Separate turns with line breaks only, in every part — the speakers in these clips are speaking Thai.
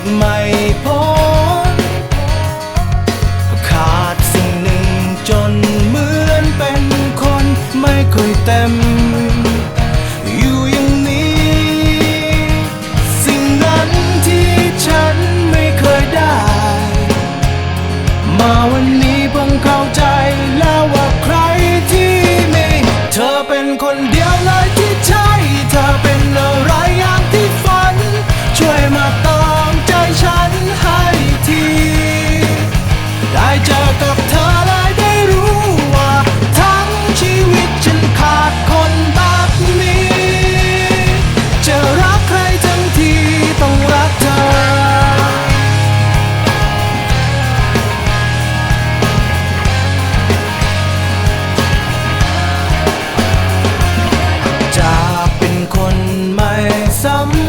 กไม่พ้นขาดสิ่งหนึ่งจนเหมือนเป็นคนไม่ค่อยเต็มมาวันนี้เพิ่งเข้าใจแล้วว่าใครที่มี เธอเป็นคนเดียวเลยที่ใช่เธอ some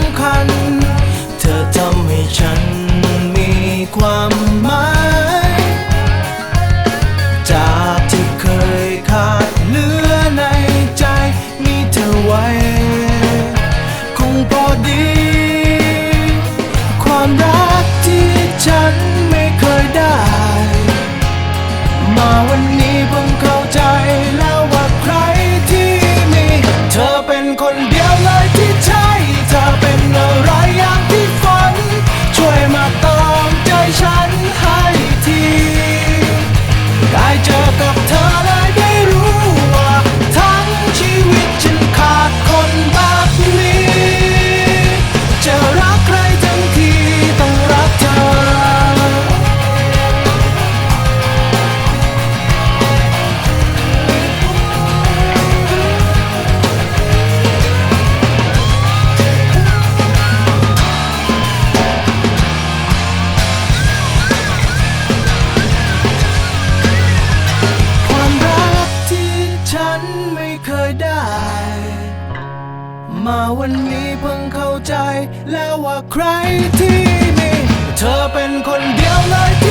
มาวันนี้เพิ่งเข้าใจ แล้วว่าใครที่มี เธอเป็นคนเดียวเลยที่